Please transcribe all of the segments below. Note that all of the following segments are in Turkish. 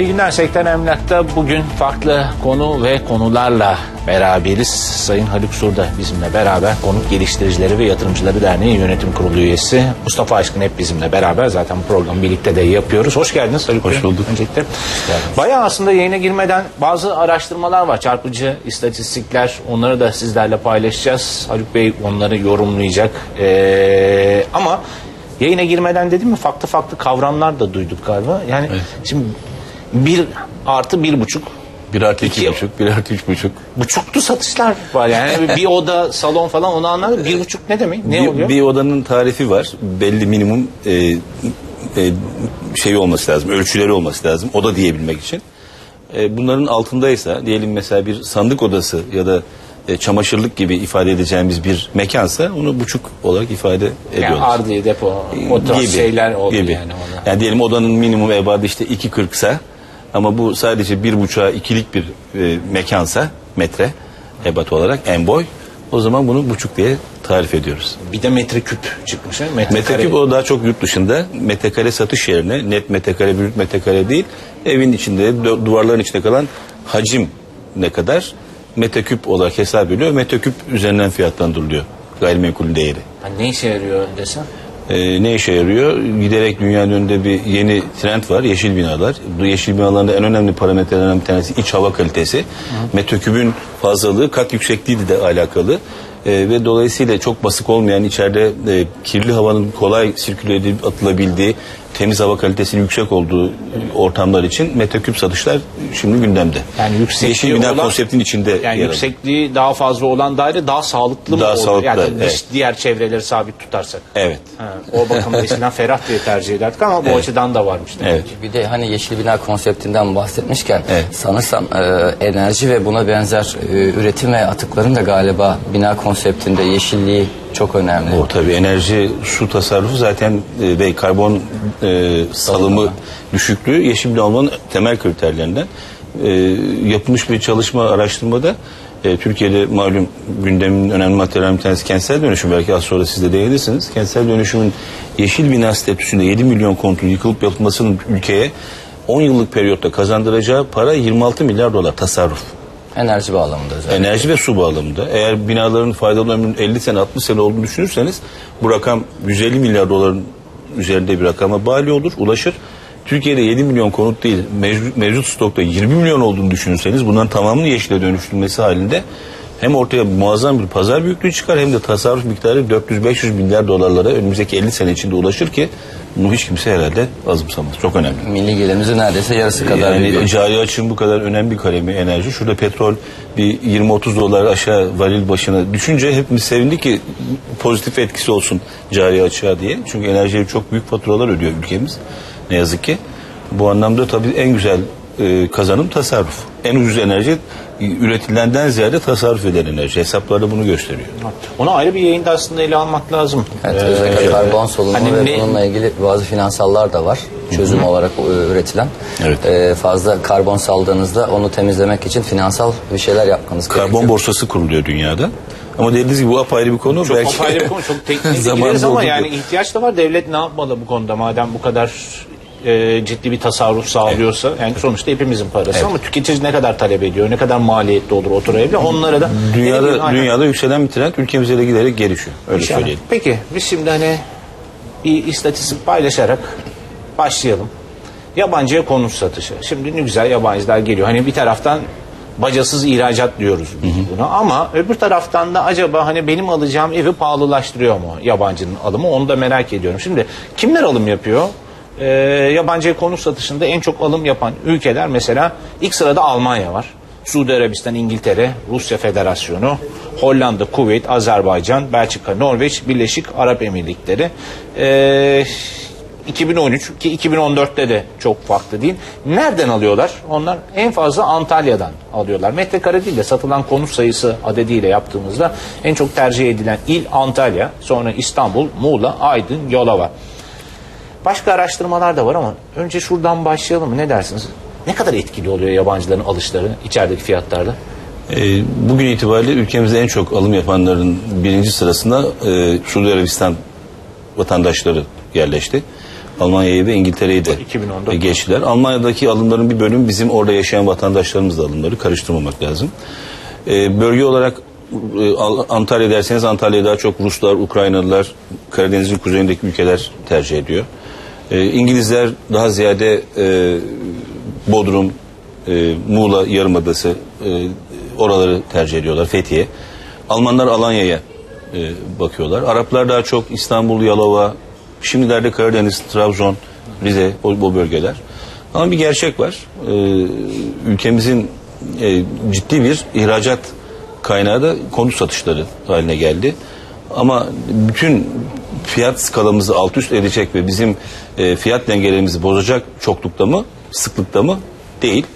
İyi günler Sektör Emlak'ta bugün farklı konu ve konularla beraberiz. Sayın Haluk Surda bizimle beraber Konut Geliştiricileri ve Yatırımcıları Derneği Yönetim Kurulu üyesi. Mustafa Aşkın hep bizimle beraber zaten bu programı birlikte de yapıyoruz. Hoş geldiniz Haluk Hoş bulduk. Öncelikle. Bayağı aslında yayına girmeden bazı araştırmalar var. Çarpıcı istatistikler. Onları da sizlerle paylaşacağız. Haluk Bey onları yorumlayacak. Ee, ama yayına girmeden dedim mi farklı farklı kavramlar da duyduk galiba. Yani şimdi bir artı bir buçuk Bir artı iki, İki. buçuk, bir artı üç buçuk. buçuklu satışlar var yani bir oda salon falan onu anlamadım. Bir buçuk ne demek? Ne bir, oluyor? bir odanın tarifi var. Belli minimum e, e, şey olması lazım, ölçüleri olması lazım. Oda diyebilmek için. E, bunların altındaysa, diyelim mesela bir sandık odası ya da e, çamaşırlık gibi ifade edeceğimiz bir mekansa onu buçuk olarak ifade ediyoruz. yani ardiye depo o tarz şeyler oluyor gibi. yani ona. Yani diyelim odanın minimum ebadı işte 2.40 ise ama bu sadece bir buçuğa ikilik bir e, mekansa metre ebat olarak en boy o zaman bunu buçuk diye tarif ediyoruz. Bir de metreküp çıkmış. ha? Metrekare. Metreküp o daha çok yurt dışında metrekare satış yerine net metrekare brüt metrekare değil evin içinde duvarların içinde kalan hacim ne kadar metreküp olarak hesap ediliyor. Metreküp üzerinden fiyatlandırılıyor gayrimenkulün değeri. Ha, ne işe yarıyor desem? Ee, ne işe yarıyor? Giderek dünyanın önünde bir yeni trend var. Yeşil binalar. Bu yeşil binaların en önemli parametrelerden bir tanesi iç hava kalitesi. Metrekübün fazlalığı kat yüksekliği de alakalı. Ee, ve dolayısıyla çok basık olmayan içeride e, kirli havanın kolay sirküle edip atılabildiği temiz hava kalitesinin yüksek olduğu e, ortamlar için metreküp satışlar şimdi gündemde. Yani yüksekliği Yeşil bina olan- konseptinin içinde Yani yer yüksekliği daha fazla olan daire daha sağlıklı mı Daha olur? sağlıklı, yani evet. diğer çevreleri sabit tutarsak. Evet. Ha, o bakımda eskiden ferah diye tercih ederdik ama bu açıdan da varmış. demek Evet. Bir de hani yeşil bina konseptinden bahsetmişken Evet. sanırsam e, enerji ve buna benzer e, üretim ve atıkların da galiba bina konseptinde yeşilliği çok önemli. O tabii enerji, su tasarrufu zaten e, ve karbon e, salımı düşüklüğü yeşil bina olmanın temel kriterlerinden. E, yapılmış bir çalışma araştırmada e, Türkiye'de malum gündemin önemli materyal bir tanesi kentsel dönüşüm belki az sonra siz de değinirsiniz. Kentsel dönüşümün yeşil bina statüsünde 7 milyon konutun yıkılıp yapılmasının ülkeye 10 yıllık periyotta kazandıracağı para 26 milyar dolar tasarruf. Enerji bağlamında özellikle. Enerji ve su bağlamında. Eğer binaların faydalı ömrünün 50 sene 60 sene olduğunu düşünürseniz bu rakam 150 milyar doların üzerinde bir rakama bali olur, ulaşır. Türkiye'de 7 milyon konut değil, mevcut, mevcut stokta 20 milyon olduğunu düşünürseniz bunların tamamını yeşile dönüştürülmesi halinde hem ortaya muazzam bir pazar büyüklüğü çıkar hem de tasarruf miktarı 400-500 milyar dolarlara önümüzdeki 50 sene içinde ulaşır ki bunu hiç kimse herhalde azımsamaz. Çok önemli. Milli gelirimizin neredeyse yarısı kadar Yani bir cari açığın bu kadar önemli bir kalemi enerji. Şurada petrol bir 20-30 dolar aşağı varil başına düşünce hepimiz sevindik ki pozitif etkisi olsun cari açığa diye. Çünkü enerjiye çok büyük faturalar ödüyor ülkemiz. Ne yazık ki. Bu anlamda tabii en güzel e, kazanım tasarruf. En ucuz enerji üretilenden ziyade tasarruf eden enerji. Hesaplarda bunu gösteriyor. Onu ayrı bir yayında aslında ele almak lazım. Evet, Ee, özellikle karbon solunumu hani ve ne- bununla ilgili bazı finansallar da var. Çözüm olarak e, üretilen. Evet. E, fazla karbon saldığınızda onu temizlemek için finansal bir şeyler yapmanız Karbon gerekiyor. borsası kuruluyor dünyada. Ama dediğiniz gibi bu apayrı bir konu. Çok Belki apayrı bir konu. Çok teknik ama yani ihtiyaç da var. Devlet ne yapmalı bu konuda madem bu kadar e, ciddi bir tasarruf sağlıyorsa yani sonuçta hepimizin parası ama tüketici ne kadar talep ediyor, ne kadar maliyetli olur oturabilir onlara da Dünyada Aynen. dünyada yükselen bir trend ülkemize de giderek gelişiyor. Öyle İnşallah. söyleyelim. Peki biz şimdi hani bir istatistik paylaşarak başlayalım. Yabancıya konut satışı. Şimdi ne güzel yabancılar geliyor. Hani bir taraftan bacasız ihracat diyoruz biz buna ama öbür taraftan da acaba hani benim alacağım evi pahalılaştırıyor mu yabancının alımı onu da merak ediyorum. Şimdi kimler alım yapıyor? Ee, yabancıya konut satışında en çok alım yapan ülkeler mesela ilk sırada Almanya var. Suudi Arabistan, İngiltere, Rusya Federasyonu, Hollanda, Kuveyt, Azerbaycan, Belçika, Norveç, Birleşik Arap Emirlikleri. Ee, 2013 ki 2014'te de çok farklı değil. Nereden alıyorlar? Onlar en fazla Antalya'dan alıyorlar. Metrekare değil de satılan konut sayısı adediyle yaptığımızda en çok tercih edilen il Antalya, sonra İstanbul, Muğla, Aydın, Yalova. Başka araştırmalar da var ama önce şuradan başlayalım mı? Ne dersiniz? Ne kadar etkili oluyor yabancıların alışları içerideki fiyatlarda? Ee, bugün itibariyle ülkemizde en çok alım yapanların birinci sırasında e, Suudi Arabistan vatandaşları yerleşti. Almanya'yı ve İngiltere'yi de 2014. e, geçtiler. Almanya'daki alımların bir bölümü bizim orada yaşayan vatandaşlarımız da alımları karıştırmamak lazım. E, bölge olarak e, Al- Antalya derseniz Antalya'ya daha çok Ruslar, Ukraynalılar, Karadeniz'in kuzeyindeki ülkeler tercih ediyor. E, İngilizler daha ziyade e, Bodrum, e, Muğla Yarımadası e, oraları tercih ediyorlar, Fethiye. Almanlar Alanya'ya e, bakıyorlar. Araplar daha çok İstanbul, Yalova, şimdilerde Karadeniz, Trabzon, Rize o, o bölgeler. Ama bir gerçek var. E, ülkemizin e, ciddi bir ihracat kaynağı da konut satışları haline geldi. Ama bütün fiyat skalamızı alt üst edecek ve bizim e, fiyat dengelerimizi bozacak çoklukta mı, sıklıkta mı? Değil.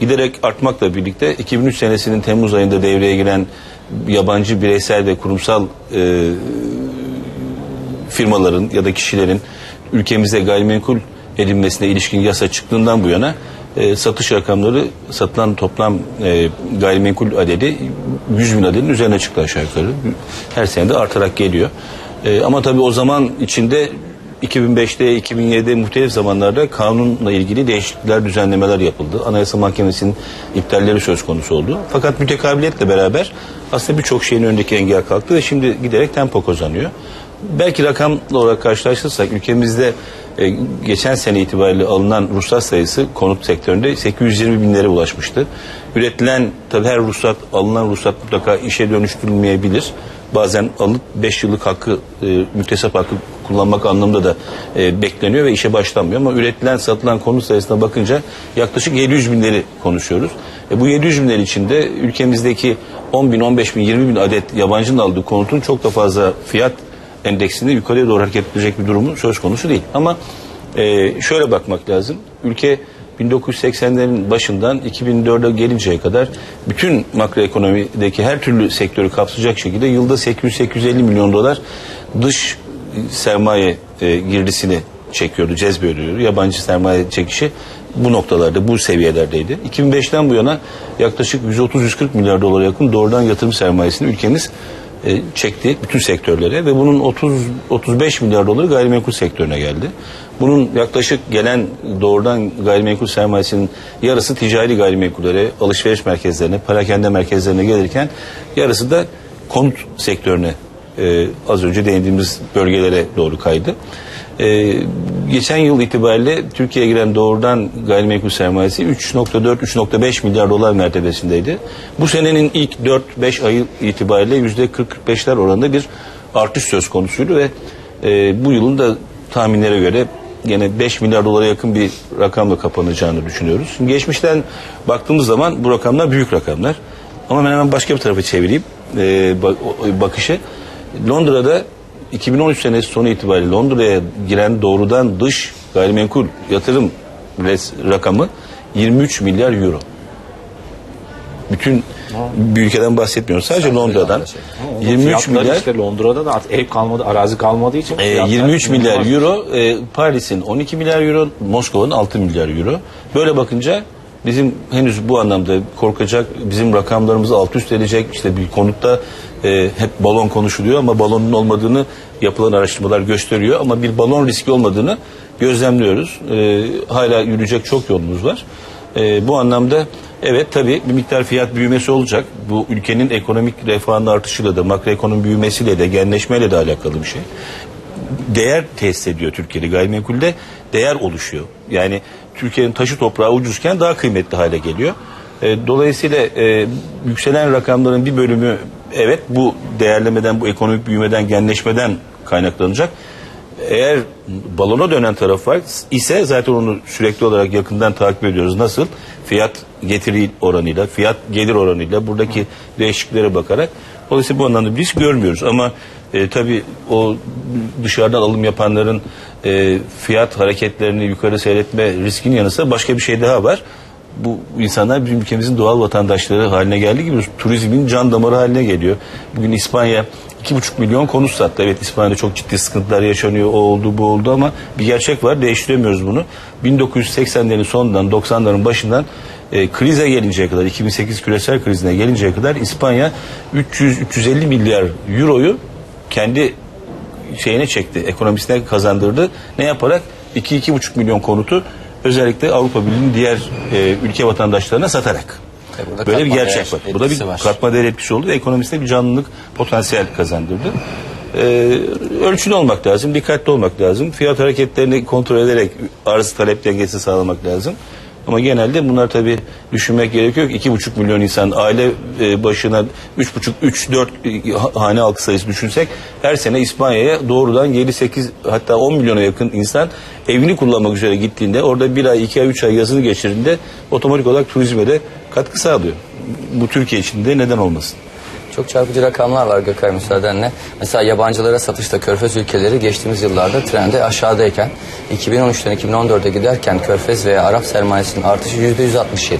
Giderek artmakla birlikte 2003 senesinin Temmuz ayında devreye giren yabancı bireysel ve kurumsal e, firmaların ya da kişilerin ülkemize gayrimenkul edinmesine ilişkin yasa çıktığından bu yana e, satış rakamları satılan toplam e, gayrimenkul adedi 100 bin adetin üzerine çıktı aşağı yukarı. Her sene de artarak geliyor. E, ama tabii o zaman içinde 2005'te, 2007'de muhtelif zamanlarda kanunla ilgili değişiklikler, düzenlemeler yapıldı. Anayasa Mahkemesi'nin iptalleri söz konusu oldu. Fakat mütekabiliyetle beraber aslında birçok şeyin önündeki engel kalktı ve şimdi giderek tempo kazanıyor. Belki rakam olarak karşılaştırırsak ülkemizde e, geçen sene itibariyle alınan ruhsat sayısı konut sektöründe 820 binlere ulaşmıştı. Üretilen tabii her ruhsat alınan ruhsat mutlaka işe dönüştürülmeyebilir. Bazen alıp 5 yıllık hakkı e, müktesep hakkı kullanmak anlamında da e, bekleniyor ve işe başlanmıyor. Ama üretilen satılan konut sayısına bakınca yaklaşık 700 binleri konuşuyoruz. E, bu 700 binler içinde ülkemizdeki 10 bin, 15 bin, 20 bin adet yabancının aldığı konutun çok da fazla fiyat endeksinde yukarıya doğru hareket edecek bir durumu söz konusu değil. Ama e, şöyle bakmak lazım. Ülke 1980'lerin başından 2004'e gelinceye kadar bütün makroekonomideki her türlü sektörü kapsayacak şekilde yılda 800-850 milyon dolar dış sermaye e, girdisini çekiyordu, cezbediyordu. Yabancı sermaye çekişi bu noktalarda, bu seviyelerdeydi. 2005'ten bu yana yaklaşık 130-140 milyar dolara yakın doğrudan yatırım sermayesini ülkemiz e, çekti bütün sektörlere ve bunun 30 35 milyar doları gayrimenkul sektörüne geldi. Bunun yaklaşık gelen doğrudan gayrimenkul sermayesinin yarısı ticari gayrimenkullere, alışveriş merkezlerine, parakende merkezlerine gelirken yarısı da konut sektörüne e, az önce değindiğimiz bölgelere doğru kaydı. E, geçen yıl itibariyle Türkiye'ye giren doğrudan gayrimenkul sermayesi 3.4-3.5 milyar dolar mertebesindeydi. Bu senenin ilk 4-5 ayı itibariyle %40-45'ler oranında bir artış söz konusuydu ve e, bu yılın da tahminlere göre yine 5 milyar dolara yakın bir rakamla kapanacağını düşünüyoruz. Şimdi geçmişten baktığımız zaman bu rakamlar büyük rakamlar. Ama ben hemen başka bir tarafa çevireyim e, bakışı. Londra'da 2013 senesi sonu itibariyle Londra'ya giren doğrudan dış gayrimenkul yatırım rakamı 23 milyar euro. Bütün bir ülkeden bahsetmiyoruz. Sadece Londra'dan. Ama 23 fiyatları milyar işte Londra'da da artık ev kalmadı, arazi kalmadığı için. e, fiyatlar 23 milyar inanılmaz. euro, e, Paris'in 12 milyar euro, Moskova'nın 6 milyar euro. Böyle bakınca bizim henüz bu anlamda korkacak, bizim rakamlarımızı alt üst edecek işte bir konutta e, hep balon konuşuluyor ama balonun olmadığını yapılan araştırmalar gösteriyor ama bir balon riski olmadığını gözlemliyoruz. E, hala yürüyecek çok yolumuz var. E, bu anlamda evet tabii bir miktar fiyat büyümesi olacak. Bu ülkenin ekonomik refahının artışıyla da makroekonomi büyümesiyle de genleşmeyle de alakalı bir şey değer tesis ediyor Türkiye'de gayrimenkulde değer oluşuyor. Yani Türkiye'nin taşı toprağı ucuzken daha kıymetli hale geliyor. E, dolayısıyla e, yükselen rakamların bir bölümü evet bu değerlemeden, bu ekonomik büyümeden, genleşmeden kaynaklanacak. Eğer balona dönen taraf var ise zaten onu sürekli olarak yakından takip ediyoruz. Nasıl? Fiyat getiri oranıyla, fiyat gelir oranıyla buradaki değişikliklere bakarak. Dolayısıyla bu anlamda biz görmüyoruz ama e, tabii o dışarıdan alım yapanların e, fiyat hareketlerini yukarı seyretme riskinin yanı sıra başka bir şey daha var. Bu insanlar bizim ülkemizin doğal vatandaşları haline geldiği gibi turizmin can damarı haline geliyor. Bugün İspanya 2,5 milyon konut sattı. Evet İspanya'da çok ciddi sıkıntılar yaşanıyor. O oldu bu oldu ama bir gerçek var. Değiştiremiyoruz bunu. 1980'lerin sonundan 90'ların başından e, krize gelinceye kadar 2008 küresel krizine gelinceye kadar İspanya 300-350 milyar euroyu kendi şeyine çekti, ekonomisine kazandırdı. Ne yaparak? 2-2,5 milyon konutu özellikle Avrupa Birliği'nin diğer e, ülke vatandaşlarına satarak. Burada Böyle bir gerçek var. Bu da bir var. katma değer etkisi oldu. ve Ekonomisinde bir canlılık potansiyel kazandırdı. Ee, ölçülü olmak lazım, dikkatli olmak lazım. Fiyat hareketlerini kontrol ederek arz talep dengesini sağlamak lazım. Ama genelde bunlar tabii düşünmek gerekiyor ki iki buçuk milyon insan aile e, başına üç buçuk, üç, dört e, ha- hane halkı sayısı düşünsek her sene İspanya'ya doğrudan 7, 8 hatta 10 milyona yakın insan evini kullanmak üzere gittiğinde orada bir ay, iki ay, üç ay yazını geçirdiğinde otomatik olarak turizme de katkı sağlıyor. Bu Türkiye için de neden olmasın? Çok çarpıcı rakamlar var Gökay müsaadenle. Mesela yabancılara satışta körfez ülkeleri geçtiğimiz yıllarda trende aşağıdayken 2013'ten 2014'e giderken körfez veya Arap sermayesinin artışı %167.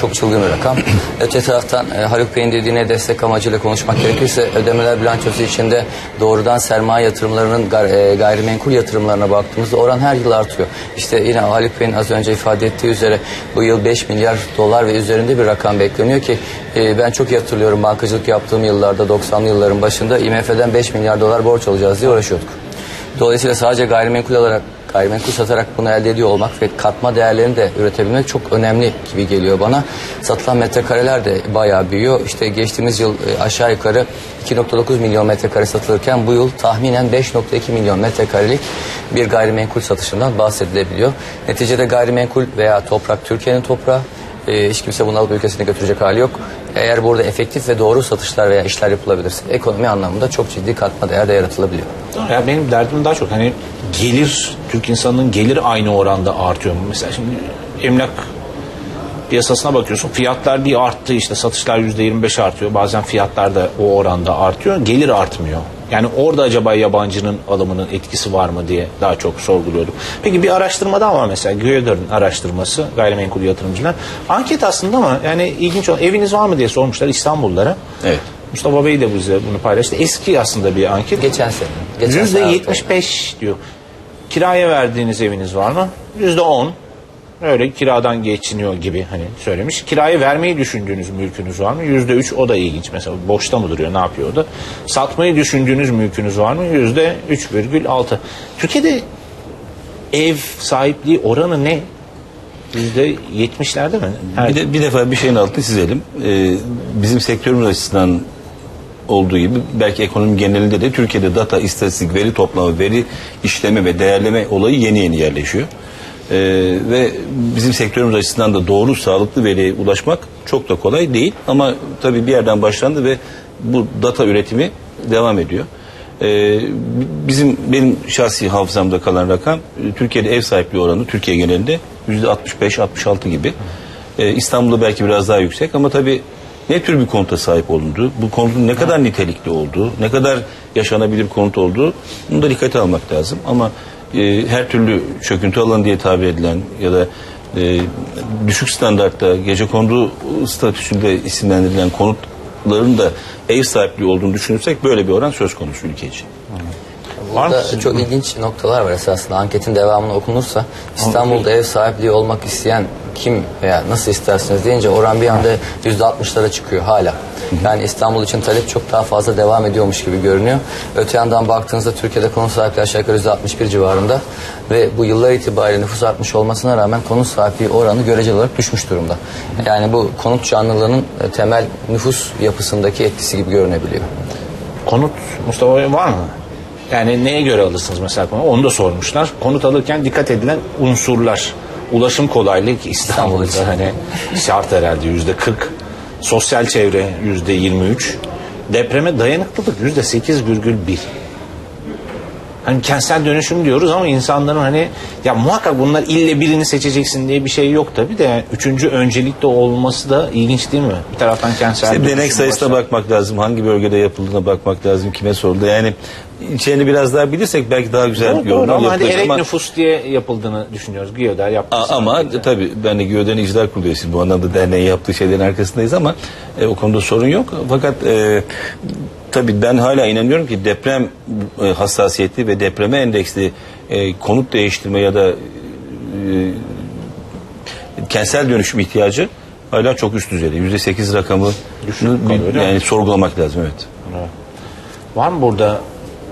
Çok çılgın bir rakam. Öte taraftan e, Haluk Bey'in dediğine destek amacıyla konuşmak gerekirse ödemeler bilançosu içinde doğrudan sermaye yatırımlarının e, gayrimenkul yatırımlarına baktığımızda oran her yıl artıyor. İşte yine Haluk Bey'in az önce ifade ettiği üzere bu yıl 5 milyar dolar ve üzerinde bir rakam bekleniyor ki e, ben çok iyi hatırlıyorum bankacılık yaptığım yıllarda 90'lı yılların başında IMF'den 5 milyar dolar borç alacağız diye uğraşıyorduk. Dolayısıyla sadece gayrimenkul alarak gayrimenkul satarak bunu elde ediyor olmak ve katma değerlerini de üretebilmek çok önemli gibi geliyor bana. Satılan metrekareler de bayağı büyüyor. İşte geçtiğimiz yıl e, aşağı yukarı 2.9 milyon metrekare satılırken bu yıl tahminen 5.2 milyon metrekarelik bir gayrimenkul satışından bahsedilebiliyor. Neticede gayrimenkul veya toprak Türkiye'nin toprağı e, hiç kimse bunu alıp ülkesine götürecek hali yok. Eğer burada efektif ve doğru satışlar veya işler yapılabilirse ekonomi anlamında çok ciddi katma değer de yaratılabiliyor. Ya benim derdim daha çok hani gelir, Türk insanının gelir aynı oranda artıyor mu? Mesela şimdi emlak piyasasına bakıyorsun fiyatlar bir arttı işte satışlar yüzde 25 artıyor bazen fiyatlar da o oranda artıyor gelir artmıyor. Yani orada acaba yabancının alımının etkisi var mı diye daha çok sorguluyordum. Peki bir araştırma daha var mesela Göder'in araştırması gayrimenkul yatırımcılar. Anket aslında ama yani ilginç olan eviniz var mı diye sormuşlar İstanbullulara. Evet. Mustafa Bey de bize bunu paylaştı. Eski aslında bir anket. Geçen sene. Geçen Yüzde sene yetmiş beş diyor. Kiraya verdiğiniz eviniz var mı? Yüzde on. Öyle kiradan geçiniyor gibi hani söylemiş. Kiraya vermeyi düşündüğünüz mülkünüz var mı? Yüzde üç o da ilginç. Mesela boşta mı duruyor ne yapıyor o da? Satmayı düşündüğünüz mülkünüz var mı? Yüzde üç virgül altı. Türkiye'de ev sahipliği oranı ne? Yüzde yetmişlerde mi? Her- Bir, de, bir defa bir şeyin altını çizelim. Ee, bizim sektörümüz açısından olduğu gibi belki ekonomi genelinde de Türkiye'de data, istatistik, veri toplama, veri işleme ve değerleme olayı yeni yeni yerleşiyor. Ee, ve bizim sektörümüz açısından da doğru, sağlıklı veriye ulaşmak çok da kolay değil. Ama tabii bir yerden başlandı ve bu data üretimi devam ediyor. Ee, bizim benim şahsi hafızamda kalan rakam e, Türkiye'de ev sahipliği oranı Türkiye genelinde yüzde 65-66 gibi. Ee, İstanbul'da belki biraz daha yüksek ama tabii ne tür bir konuta sahip olundu, bu konutun ne kadar nitelikli olduğu, ne kadar yaşanabilir konut olduğu bunu da dikkate almak lazım. Ama e, her türlü çöküntü alanı diye tabir edilen ya da e, düşük standartta gece kondu statüsünde isimlendirilen konutların da ev sahipliği olduğunu düşünürsek böyle bir oran söz konusu ülke için. Var Burada çok ilginç noktalar var esasında. Anketin devamını okunursa İstanbul'da ev sahipliği olmak isteyen kim veya nasıl istersiniz deyince oran bir anda %60'lara çıkıyor hala. Yani İstanbul için talep çok daha fazla devam ediyormuş gibi görünüyor. Öte yandan baktığınızda Türkiye'de konut sahipliği aşağı yukarı %61 civarında ve bu yıllar itibariyle nüfus artmış olmasına rağmen konut sahipliği oranı göreceli olarak düşmüş durumda. Yani bu konut canlılığının e, temel nüfus yapısındaki etkisi gibi görünebiliyor. Konut Mustafa var mı? Yani neye göre alırsınız mesela? Onu da sormuşlar. Konut alırken dikkat edilen unsurlar. Ulaşım için. İstanbul'da hani şart herhalde yüzde 40. Sosyal çevre yüzde 23. Depreme dayanıklılık yüzde 8,1. Hani kentsel dönüşüm diyoruz ama insanların hani ya muhakkak bunlar ille birini seçeceksin diye bir şey yok tabi de üçüncü öncelikli olması da ilginç değil mi? Bir taraftan kentsel İşte dönüşüm denek sayısına başlar. bakmak lazım. Hangi bölgede yapıldığına bakmak lazım. Kime soruldu. Yani içeriğini biraz daha bilirsek belki daha güzel Doğru, bir doğru yorumlar ama yapılır. erek Ama, nüfus diye yapıldığını düşünüyoruz. Giyoder yaptı. Ama tabii ben de Göden İcra Kurulu üyesiyim. Bu anlamda derneğin yaptığı şeylerin arkasındayız ama e, o konuda sorun yok. Fakat e, tabii ben hala inanıyorum ki deprem e, hassasiyeti ve depreme endeksli e, konut değiştirme ya da e, kentsel dönüşüm ihtiyacı hala çok üst düzeyde. Yüzde sekiz rakamı mi? yani sorgulamak lazım evet. Var mı burada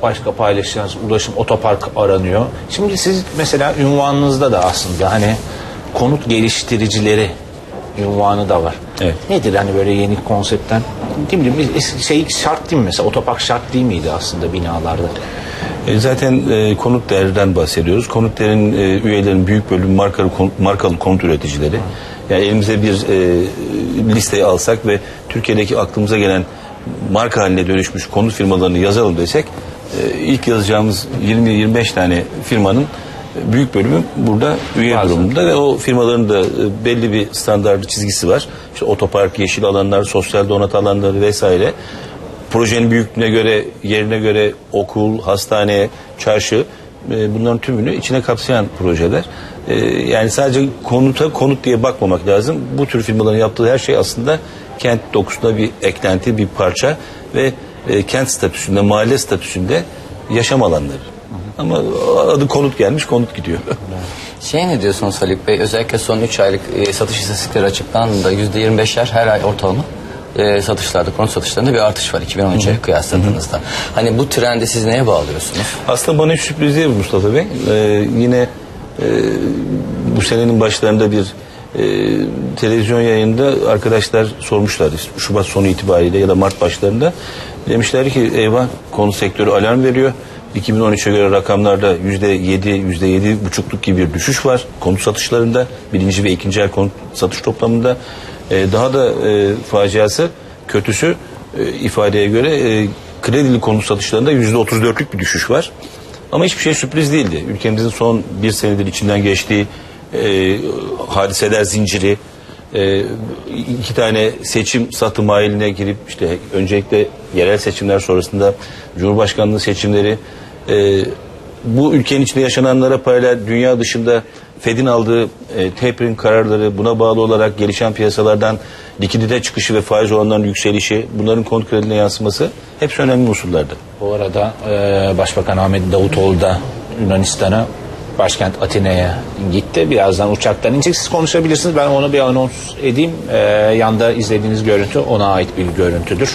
başka paylaşacağız. Ulaşım otopark aranıyor. Şimdi siz mesela ünvanınızda da aslında hani konut geliştiricileri ünvanı da var. Evet. Nedir hani böyle yeni konseptten? Ne bileyim şey şart değil mi mesela? Otopark şart değil miydi aslında binalarda? E, Zaten e, konut değerden bahsediyoruz. Konut değerinin e, üyelerinin büyük bölümü markalı, kon- markalı konut üreticileri. Yani elimize bir e, listeyi alsak ve Türkiye'deki aklımıza gelen marka haline dönüşmüş konut firmalarını yazalım desek e, ilk yazacağımız 20-25 tane firmanın büyük bölümü burada üye Bazı. durumunda ve o firmaların da e, belli bir standartlı çizgisi var. İşte otopark, yeşil alanlar, sosyal donat alanları vesaire projenin büyüklüğüne göre, yerine göre okul, hastane, çarşı e, bunların tümünü içine kapsayan projeler. E, yani sadece konuta konut diye bakmamak lazım. Bu tür firmaların yaptığı her şey aslında kent dokusunda bir eklenti, bir parça ve e, kent statüsünde, mahalle statüsünde yaşam alanları. Ama adı konut gelmiş, konut gidiyor. Şey ne diyorsunuz Haluk Bey? Özellikle son 3 aylık e, satış istatistikleri açıklandığında %25'ler her ay ortalama e, satışlarda, konut satışlarında bir artış var 2013'e kıyasladığınızda. Hani bu trendi siz neye bağlıyorsunuz? Aslında bana hiç sürpriz değil bu Mustafa Bey. Ee, yine e, bu senenin başlarında bir e, televizyon yayında arkadaşlar sormuşlar Şubat sonu itibariyle ya da Mart başlarında. Demişler ki eyvah konu sektörü alarm veriyor. 2013'e göre rakamlarda yüzde yedi, yüzde yedi buçukluk gibi bir düşüş var konut satışlarında. Birinci ve ikinci el konut satış toplamında. Ee, daha da e, faciası, kötüsü e, ifadeye göre e, kredili konut satışlarında yüzde otuz dörtlük bir düşüş var. Ama hiçbir şey sürpriz değildi. Ülkemizin son bir senedir içinden geçtiği e, hadiseler zinciri, e, iki tane seçim satım haline girip işte öncelikle yerel seçimler sonrasında Cumhurbaşkanlığı seçimleri e, bu ülkenin içinde yaşananlara paralel dünya dışında Fed'in aldığı e, tapering kararları buna bağlı olarak gelişen piyasalardan likidite çıkışı ve faiz oranlarının yükselişi bunların konut yansıması hepsi önemli unsurlardı. Bu arada e, Başbakan Ahmet Davutoğlu da Yunanistan'a başkent Atina'ya gitti. Birazdan uçaktan inecek. Siz konuşabilirsiniz. Ben onu bir anons edeyim. E, yanda izlediğiniz görüntü ona ait bir görüntüdür.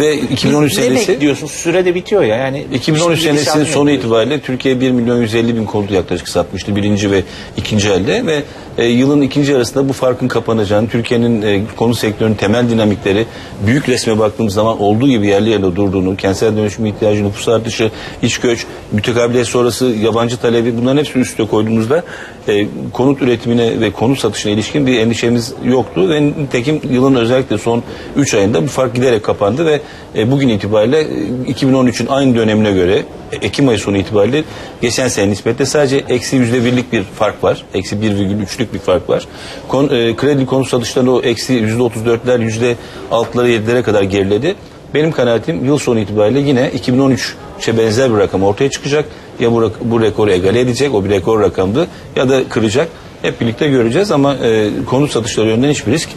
Ve 2013 ne senesi bekliyorsunuz? Süre de bitiyor ya. Yani 2013 Şimdi senesinin sonu ne? itibariyle Türkiye 1 milyon 150 bin konut yaklaşık satmıştı birinci ve ikinci elde ve e, yılın ikinci arasında bu farkın kapanacağını, Türkiye'nin e, konut sektörünün temel dinamikleri büyük resme baktığımız zaman olduğu gibi yerli yerine durduğunu, kentsel dönüşüm ihtiyacı, nüfus artışı, iç göç, mütekabiliyet sonrası yabancı talebi bunların hepsini üstüne koyduğumuzda e, konut üretimine ve konut satışına ilişkin bir endişemiz yoktu ve nitekim yılın özellikle son 3 ayında bu fark giderek kapandı ve e, bugün itibariyle e, 2013'ün aynı dönemine göre e, Ekim ayı sonu itibariyle geçen sene nispetle sadece eksi yüzde birlik bir fark var. Eksi 1,3'lük bir fark var. Kon, e, kredi konut satışlarında o eksi yüzde 34'ler yüzde 6'lara 7'lere kadar geriledi. Benim kanaatim yıl sonu itibariyle yine 2013'e benzer bir rakam ortaya çıkacak. Ya bu, bu rekoru egale edecek, o bir rekor rakamdı ya da kıracak. Hep birlikte göreceğiz ama e, konut satışları yönünden hiçbir risk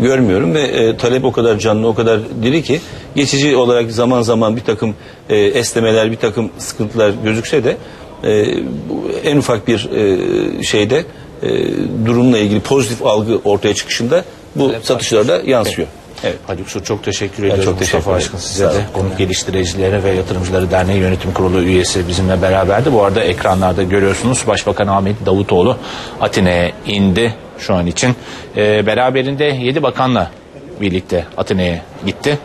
görmüyorum ve e, talep o kadar canlı, o kadar diri ki geçici olarak zaman zaman bir takım e, esnemeler, bir takım sıkıntılar gözükse de e, en ufak bir e, şeyde e, durumla ilgili pozitif algı ortaya çıkışında bu satışlarda yansıyor. Evet. Haluk Su çok teşekkür ediyorum. çok teşekkür Mustafa. Aşkın size de. Konut Geliştiricileri ve Yatırımcıları Derneği Yönetim Kurulu üyesi bizimle beraberdi. Bu arada ekranlarda görüyorsunuz Başbakan Ahmet Davutoğlu Atina'ya indi şu an için. Ee, beraberinde 7 bakanla birlikte Atina'ya gitti.